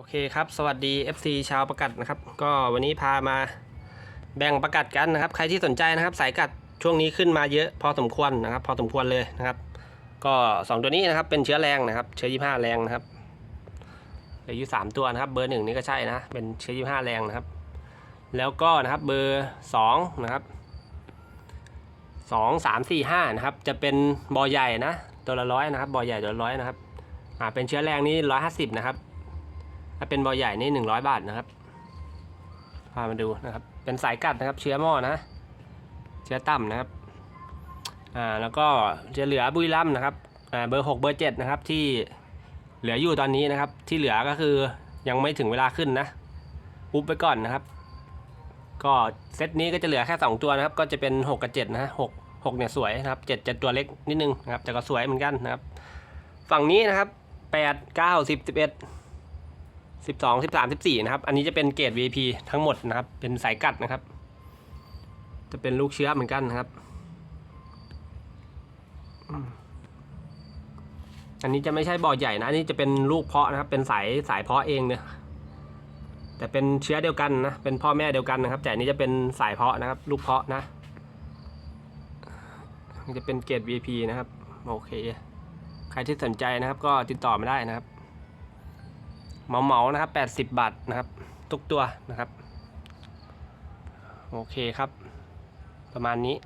โอเคครับ สวัสดี FC ชาวประกัดนะครับ ก็วันนี้พามาแบ่งประกัดกันนะครับ ใครที่สนใจนะครับ สายกัดช่วงนี้ขึ้นมาเยอะพอสมควรนะครับ พอสมควรเลยนะครับ ก็สองตัวนี้นะครับเป็นเชื้อแรงนะครับ เชื้อยี่ห้าแรงนะครับเหลืออยู่สามตัวนะครับ เบอร์หนึ่งนี่ก็ใช่นะ เป็นเชื้อยี่ห้าแรงนะครับ แล้วก็นะครับเบอร์สองนะครับสองสามสี่ห้านะครับ จะเป็นบอใหญ่นะตัวละร้อยนะครับบอใหญ่ตัวละร้อยนะครับ อ่าเป็นเชื้อแรงนี่ร้อยห้าสิบนะครับ ถ้าเป็นบอใหญ่นี่หนึ่งร้อยบาทนะครับ พามาดูนะครับ เป็นสายกัดนะครับ เชื้อหม้อนะ เชื้อต่ำนะครับ อ่า แล้วก็จะเหลือบุยล่มนะครับ อ่า เบอร์หกเบอร์เจ็ดนะครับ ที่เหลืออยู่ตอนนี้นะครับ ที่เหลือก็คือยังไม่ถึงเวลาขึ้นนะ ปุ๊บไปก่อนนะครับ ก็เซตนี้ก็จะเหลือแค่ 2 ตัวนะครับ ก็จะเป็น 6 กับ 7 นะฮะหกหกเนี่ยสวยนะครับเจ็ดเจ็ดตัวเล็กนิดนึงนะครับ แต่ก็สวยเหมือนกันนะครับ ฝั่งนี้นะครับแปดเก้าสิบสิบเอ็ด สิบสองสิบสามสิบสี่นะครับ อันนี้จะเป็นเกรด VIP ทั้งหมดนะครับ เป็นสายกัดนะครับ จะเป็นลูกเชื้อเหมือนกันนะครับ อันนี้จะไม่ใช่บ่อใหญ่นะ อันนี้จะเป็นลูกเพาะนะครับ เป็นสายสายเพาะเองเนี่ย แต่เป็นเชื้อเดียวกันนะ เป็นพ่อแม่เดียวกันนะครับ แต่อันนี้จะเป็นสายเพาะนะครับ ลูกเพาะนะ จะเป็นเกรด VIP นะครับ โอเค ใครที่สนใจนะครับ ก็ติดต่อมาได้นะครับ เหมาเหมานะครับ 80 บาทนะครับ ทุกตัวนะครับ โอเคครับ ประมาณนี้